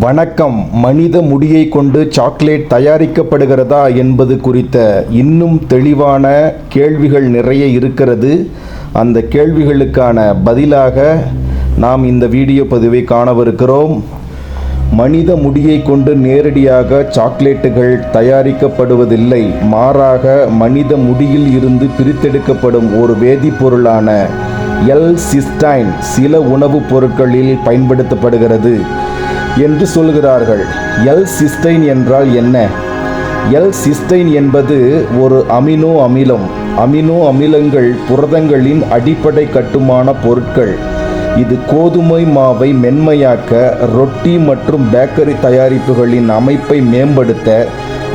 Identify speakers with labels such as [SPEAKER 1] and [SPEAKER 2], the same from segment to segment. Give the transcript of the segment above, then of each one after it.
[SPEAKER 1] வணக்கம். மனித முடியை கொண்டு சாக்லேட் தயாரிக்கப்படுகிறதா என்பது குறித்த இன்னும் தெளிவான கேள்விகள் நிறைய இருக்கிறது. அந்த கேள்விகளுக்கான பதிலாக நாம் இந்த வீடியோ பதிவை காணவிருக்கிறோம். மனித முடியை கொண்டு நேரடியாக சாக்லேட்டுகள் தயாரிக்கப்படுவதில்லை. மாறாக மனித முடியில் இருந்து பிரித்தெடுக்கப்படும் ஒரு வேதிப்பொருளான எல் சிஸ்டைன் சில உணவுப் பொருட்களில் பயன்படுத்தப்படுகிறது. என்று சொல்கிறார்கள் எல் சிஸ்டைன் என்றால் என்ன? எல் சிஸ்டைன் என்பது ஒரு அமினோ அமிலம். அமினோ அமிலங்கள் புரதங்களின் அடிப்படை கட்டுமான பொருட்கள். இது கோதுமை மாவை மென்மையாக்க ரொட்டி மற்றும் பேக்கரி தயாரிப்புகளின் அமைப்பை மேம்படுத்த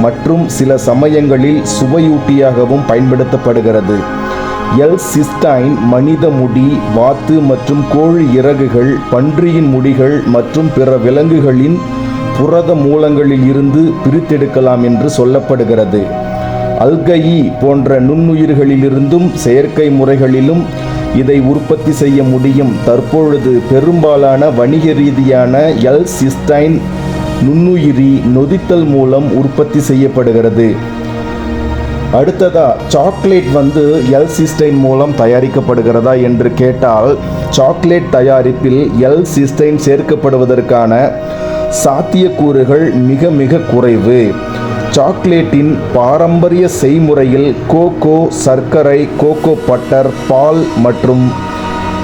[SPEAKER 1] மற்றும் சில சமயங்களில் சுவையூட்டியாகவும் பயன்படுத்தப்படுகிறது. எல் சிஸ்டைன் மனித முடி வாத்து மற்றும் கோழி இறகுகள் பன்றியின் முடிகள் மற்றும் பிற விலங்குகளின் புரத மூலங்களில் இருந்து பிரித்தெடுக்கலாம் என்று சொல்லப்படுகிறது. அல்கயி போன்ற நுண்ணுயிர்களிலிருந்தும் செயற்கை முறைகளிலும் இதை உற்பத்தி செய்ய முடியும். தற்பொழுது பெரும்பாலான வணிக ரீதியான எல் சிஸ்டைன் நுண்ணுயிரி நொதித்தல் மூலம் உற்பத்தி செய்யப்படுகிறது. அடுத்ததா சாக்லேட் வந்து எல் சிஸ்டைன் மூலம் தயாரிக்கப்படுகிறதா என்று கேட்டால் சாக்லேட் தயாரிப்பில் எல் சிஸ்டைன் சேர்க்கப்படுவதற்கான சாத்தியக்கூறுகள் மிக மிக குறைவு. சாக்லேட்டின் பாரம்பரிய செய்முறையில் கோகோ சர்க்கரை கோகோ பட்டர் பால் மற்றும்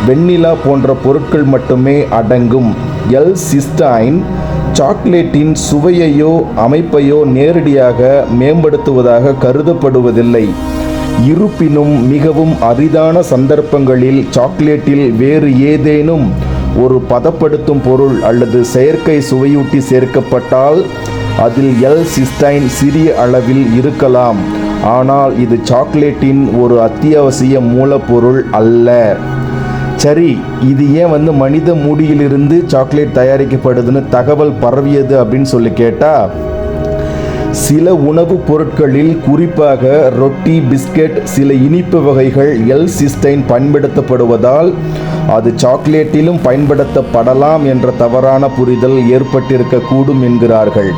[SPEAKER 1] வெண்ணிலா போன்ற பொருட்கள் மட்டுமே அடங்கும். எல் சிஸ்டைன் சாக்லேட்டின் சுவையையோ அமைப்பையோ நேரடியாக மேம்படுத்துவதாக கருதப்படுவதில்லை. இருப்பினும் மிகவும் அரிதான சந்தர்ப்பங்களில் சாக்லேட்டில் வேறு ஏதேனும் ஒரு பதப்படுத்தும் பொருள் அல்லது செயற்கை சுவையூட்டி சேர்க்கப்பட்டால் அதில் எல் சிஸ்டைன் சிறிய அளவில் இருக்கலாம். ஆனால் இது சாக்லேட்டின் ஒரு அத்தியாவசிய மூலப்பொருள் அல்ல. சரி இது ஏன் வந்து மனித மூடியிலிருந்து சாக்லேட் தயாரிக்கப்படுதுன்னு தகவல் பரவியது அப்படின்னு சொல்லி கேட்டால் சில உணவுப் பொருட்களில் குறிப்பாக ரொட்டி பிஸ்கட் சில இனிப்பு வகைகள் எல் சிஸ்டைன் பயன்படுத்தப்படுவதால் அது சாக்லேட்டிலும் பயன்படுத்தப்படலாம் என்ற தவறான புரிதல் ஏற்பட்டிருக்கக்கூடும் என்கிறார்கள்.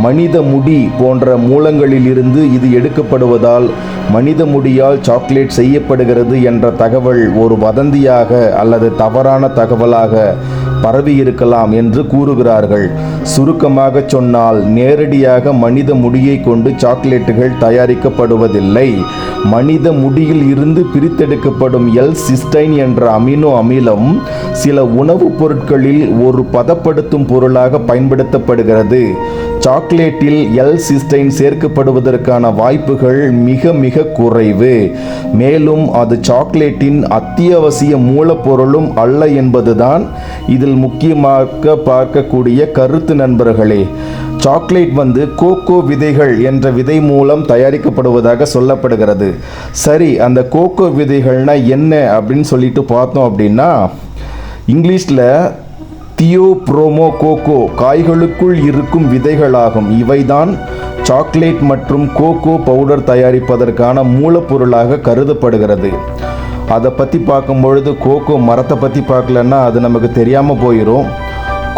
[SPEAKER 1] மனித முடி போன்ற மூலங்களிலிருந்து இது எடுக்கப்படுவதால் மனித முடியால் சாக்லேட் செய்யப்படுகிறது என்ற தகவல் ஒரு வதந்தியாக அல்லது தவறான தகவலாக பரவி இருக்கலாம் என்று கூறுகிறார்கள். சுருக்கமாக சொன்னால் நேரடியாக மனித முடியை கொண்டு சாக்லேட்டுகள் தயாரிக்கப்படுவதில்லை. மனித முடியில் இருந்து பிரித்தெடுக்கப்படும் எல் சிஸ்டைன் என்ற அமினோ அமிலம் சில உணவுப் பொருட்களில் ஒரு பதப்படுத்தும் பொருளாக பயன்படுத்தப்படுகிறது. சாக்லேட்டில் எல் சிஸ்டைன் சேர்க்கப்படுவதற்கான வாய்ப்புகள் மிக மிக குறைவு. மேலும் அது சாக்லேட்டின் அத்தியாவசிய மூலப்பொருளும் அல்ல என்பதுதான் இதில் முக்கியமாக பார்க்கக்கூடிய கருத்து நண்பர்களே சாக்லேட் வந்து கோகோ விதைகள் என்ற விதை மூலம் தயாரிக்கப்படுவதாக சொல்லப்படுகிறது. சரி அந்த கோகோ விதைகள்னா என்ன அப்படின்னு சொல்லிட்டு பார்த்தோம் அப்படின்னா இங்கிலீஷில் தியோ ப்ரோமோ கோகோ காய்களுக்குள் இருக்கும் விதைகளாகும். இவைதான் சாக்லேட் மற்றும் கோகோ பவுடர் தயாரிப்பதற்கான மூலப்பொருளாக கருதப்படுகிறது. அதை பற்றி பார்க்கும் பொழுது கோகோ மரத்தை பற்றி பார்க்கலன்னா அது நமக்கு தெரியாமல் போயிடும்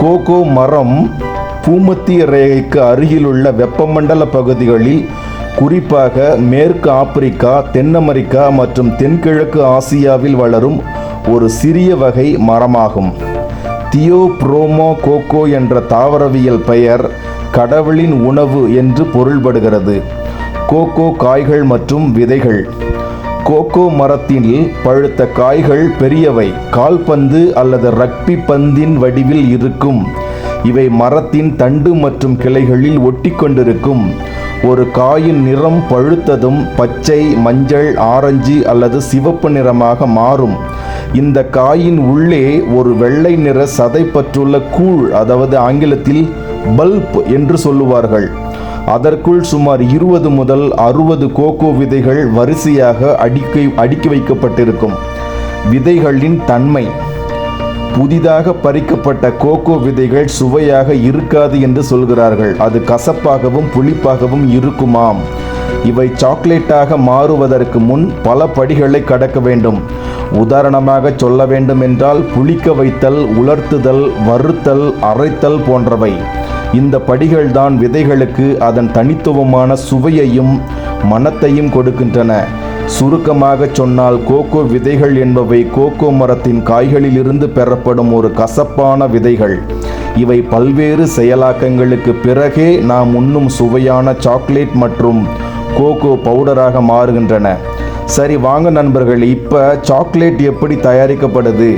[SPEAKER 1] கோகோ மரம் பூமத்திய ரேகைக்கு அருகிலுள்ள வெப்பமண்டல பகுதிகளில் குறிப்பாக மேற்கு ஆப்பிரிக்கா தென் அமெரிக்கா மற்றும் தென்கிழக்கு ஆசியாவில் வளரும் ஒரு சிறிய வகை மரமாகும். தியோ புரோமோ கோகோ என்ற தாவரவியல் பெயர் கடவுளின் உணவு என்று பொருள்படுகிறது. கோகோ காய்கள் மற்றும் விதைகள். கோகோ மரத்தில் பழுத்த காய்கள் பெரியவை. கால்பந்து அல்லது ரக்பி பந்தின் வடிவில் இருக்கும். இவை மரத்தின் தண்டு மற்றும் கிளைகளில் ஒட்டி கொண்டிருக்கும் ஒரு காயின் நிறம் பழுத்ததும் பச்சை மஞ்சள் ஆரஞ்சு அல்லது சிவப்பு நிறமாக மாறும். இந்த காயின் உள்ளே ஒரு வெள்ளை நிற சதை பற்றுள்ள கூழ் அதாவது ஆங்கிலத்தில் பல்ப் என்று சொல்லுவார்கள். அதற்குள் சுமார் இருபது முதல் அறுபது கோகோ விதைகள் வரிசையாக அடுக்கி அடுக்கி வைக்கப்பட்டிருக்கும். விதைகளின் தன்மை. புதிதாக பறிக்கப்பட்ட கோகோ விதைகள் சுவையாக இருக்காது என்று சொல்கிறார்கள். அது கசப்பாகவும் புளிப்பாகவும் இருக்குமாம். இவை சாக்லேட்டாக மாறுவதற்கு முன் பல படிகளை கடக்க வேண்டும். உதாரணமாக சொல்ல வேண்டும் என்றால் புளிக்க வைத்தல் உலர்த்துதல் வறுத்தல் அரைத்தல் போன்றவை. இந்த படிகள் தான் விதைகளுக்கு அதன் தனித்துவமான சுவையையும் மனத்தையும் கொடுக்கின்றன. சுருக்கமாக சொன்னால் கோகோ விதைகள் என்பவை கோகோ மரத்தின் காய்களிலிருந்து பெறப்படும் ஒரு கசப்பான விதைகள். இவை பல்வேறு செயலாக்கங்களுக்கு பிறகே நாம் உண்ணும் சுவையான சாக்லேட் மற்றும் கோகோ பவுடராக மாறுகின்றன. சரி வாங்க நண்பர்கள் இப்போ சாக்லேட் எப்படி தயாரிக்கப்படுது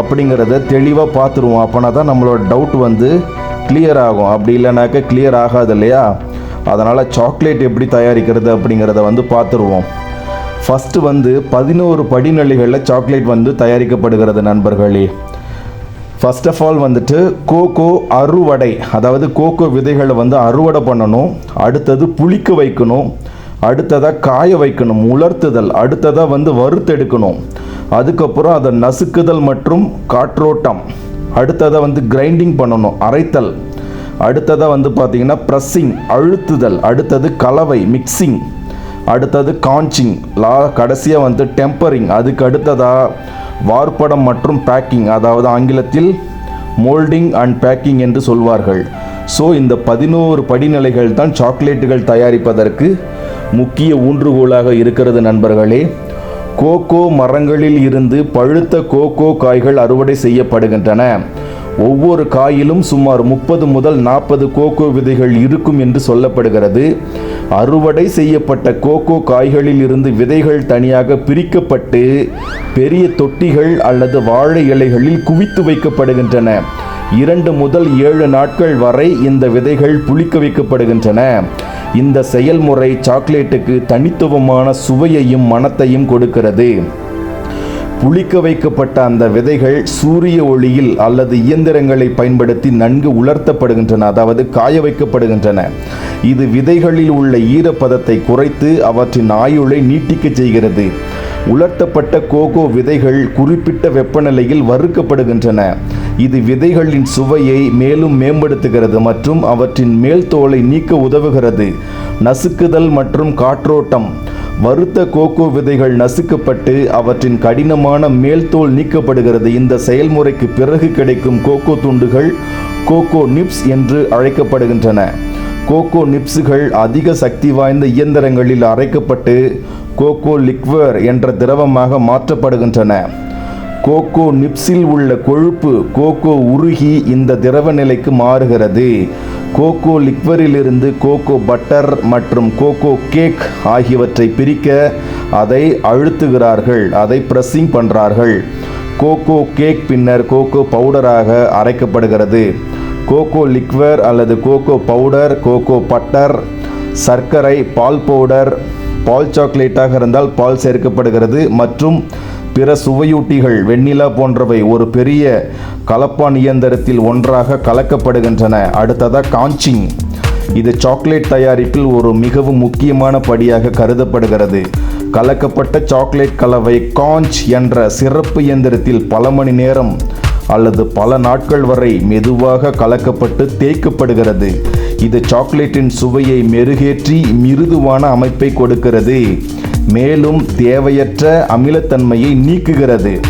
[SPEAKER 1] அப்படிங்கிறத தெளிவாக பார்த்துருவோம். அப்போனா தான் நம்மளோட டவுட் வந்து கிளியர் ஆகும். அப்படி இல்லைனாக்க கிளியர் ஆகாது இல்லையா? அதனால் சாக்லேட் எப்படி தயாரிக்கிறது அப்படிங்கிறத வந்து பார்த்துருவோம். ஃபஸ்ட்டு வந்து பதினோரு படிநிலைகளில் சாக்லேட் வந்து தயாரிக்கப்படுகிறது நண்பர்களே. ஃபர்ஸ்ட் ஆஃப் ஆல் வந்துட்டு கோகோ அறுவடை அதாவது கோகோ விதைகளை வந்து அறுவடை பண்ணணும். அடுத்தது புளிக்க வைக்கணும். அடுத்ததாக காய வைக்கணும் உலர்த்துதல். அடுத்ததாக வந்து வறுத்தெடுக்கணும். அதுக்கப்புறம் அதை நசுக்குதல் மற்றும் காற்றோட்டம். அடுத்ததாக வந்து கிரைண்டிங் பண்ணணும் அரைத்தல். அடுத்ததாக வந்து பார்த்திங்கன்னா ப்ரெஸ்ஸிங் அழுத்துதல். அடுத்தது கலவை மிக்சிங் அடுத்தது காஞ்சிங் லா கடைசியாக வந்து டெம்பரிங் அதுக்கு அடுத்ததாக வார்ப்படம் மற்றும் பேக்கிங் அதாவது ஆங்கிலத்தில் மோல்டிங் அண்ட் பேக்கிங் என்று சொல்வார்கள். ஸோ இந்த பதினோரு படிநிலைகள் தான் சாக்லேட்டுகள் தயாரிப்பதற்கு முக்கிய ஊன்றுகோலாக இருக்கிறது நண்பர்களே. கோகோ மரங்களில் இருந்து பழுத்த கோகோ காய்கள் அறுவடை செய்யப்படுகின்றன. ஒவ்வொரு காயிலும் சுமார் முப்பது முதல் நாற்பது கோகோ விதைகள் இருக்கும் என்று சொல்லப்படுகிறது. அறுவடை செய்யப்பட்ட கோகோ காய்களில் இருந்து விதைகள் தனியாக பிரிக்கப்பட்டு பெரிய தொட்டிகள் அல்லது வாழை இலைகளில் குவித்து வைக்கப்படுகின்றன. இரண்டு முதல் ஏழு நாட்கள் வரை இந்த விதைகள் புளிக்க வைக்கப்படுகின்றன. இந்த செயல்முறை சாக்லேட்டுக்கு தனித்துவமான சுவையையும் மனத்தையும் கொடுக்கிறது. புளிக்க வைக்கப்பட்ட அந்த விதைகள் சூரிய ஒளியில் அல்லது இயந்திரங்களை பயன்படுத்தி நன்கு உலர்த்தப்படுகின்றன அதாவது காய வைக்கப்படுகின்றன. இது விதைகளில் உள்ள ஈரப்பதத்தை குறைத்து அவற்றின் ஆயுளை நீட்டிக்கச் செய்கிறது. உலர்த்தப்பட்ட கோகோ விதைகள் குறிப்பிட்ட வெப்பநிலையில் வறுக்கப்படுகின்றன. இது விதைகளின் சுவையை மேலும் மேம்படுத்துகிறது மற்றும் அவற்றின் மேல் தோலை நீக்க உதவுகிறது. நசுக்குதல் மற்றும் காற்றோட்டம். வறுத்த கோகோ விதைகள் நசுக்கப்பட்டு அவற்றின் கடினமான மேல்தோல் நீக்கப்படுகிறது. இந்த செயல்முறைக்கு பிறகு கிடைக்கும் கோகோ துண்டுகள் கோகோ நிப்ஸ் என்று அழைக்கப்படுகின்றன. கோகோ நிப்ஸுகள் அதிக சக்தி வாய்ந்த இயந்திரங்களில் அரைக்கப்பட்டு கோகோ லிக்வர் என்ற திரவமாக மாற்றப்படுகின்றன. கோகோ நிப்ஸில் உள்ள கொழுப்பு கோகோ உருகி இந்த திரவ நிலைக்கு மாறுகிறது. கோகோ லிக்வரிலிருந்து கோகோ பட்டர் மற்றும் கோகோ கேக் ஆகியவற்றை பிரிக்க அதை அழுத்துகிறார்கள் அதை ப்ரெஸ்ஸிங் பண்ணுறார்கள் கோகோ கேக் பின்னர் கோகோ பவுடராக அரைக்கப்படுகிறது. கோகோ லிக்வர் அல்லது கோகோ பவுடர் கோகோ பட்டர் சர்க்கரை பால் பவுடர் பால் சாக்லேட்டாக இருந்தால் பால் சேர்க்கப்படுகிறது மற்றும் பிற சுவையூட்டிகள் வெண்ணிலா போன்றவை ஒரு பெரிய கலப்பான் இயந்திரத்தில் ஒன்றாக கலக்கப்படுகின்றன. அடுத்ததாக காஞ்சிங். இது சாக்லேட் தயாரிப்பில் ஒரு மிகவும் முக்கியமான படியாக கருதப்படுகிறது. கலக்கப்பட்ட சாக்லேட் கலவை காஞ்ச் என்ற சிறப்பு இயந்திரத்தில் பல மணி நேரம் அல்லது பல நாட்கள் வரை மெதுவாக கலக்கப்பட்டு தேய்க்கப்படுகிறது. இது சாக்லேட்டின் சுவையை மெருகேற்றி மிருதுவான அமைப்பை கொடுக்கிறது. மேலும் தேவையற்ற அமிலத்தன்மையை நீக்குகிறது.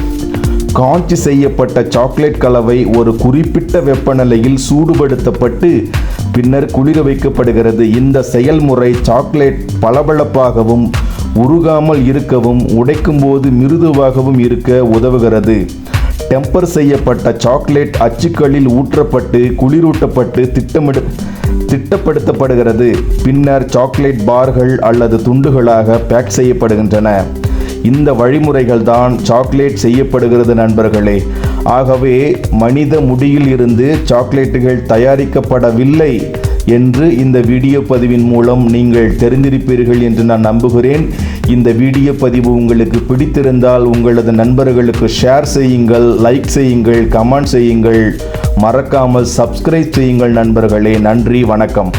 [SPEAKER 1] காஞ்சி செய்யப்பட்ட சாக்லேட் கலவை ஒரு குறிப்பிட்ட வெப்பநிலையில் சூடுபடுத்தப்பட்டு பின்னர் குளிர வைக்கப்படுகிறது. இந்த செயல்முறை சாக்லேட் பளபளப்பாகவும் உருகாமல் இருக்கவும் உடைக்கும் போது மிருதுவாகவும் இருக்க உதவுகிறது. டெம்பர் செய்யப்பட்ட சாக்லேட் அச்சுக்களில் ஊற்றப்பட்டு குளிரூட்டப்பட்டு திட்டமிட திட்டப்படுத்தப்படுகிறது. பின்னர் சாக்லேட் பார்கள் அல்லது துண்டுகளாக பேக் செய்யப்படுகின்றன. இந்த வழிமுறைகள் தான் சாக்லேட் செய்யப்படுகிறது நண்பர்களே. ஆகவே மனித முடியில் இருந்து சாக்லேட்டுகள் தயாரிக்கப்படவில்லை என்று இந்த வீடியோ பதிவின் மூலம் நீங்கள் தெரிந்திருப்பீர்கள் என்று நான் நம்புகிறேன். இந்த வீடியோ பதிவு உங்களுக்கு பிடித்திருந்தால் உங்களது நண்பர்களுக்கு ஷேர் செய்யுங்கள் லைக் செய்யுங்கள் கமெண்ட் செய்யுங்கள். மறக்காமல் சப்ஸ்கிரைப் செய்யுங்கள் நண்பர்களே. நன்றி வணக்கம்.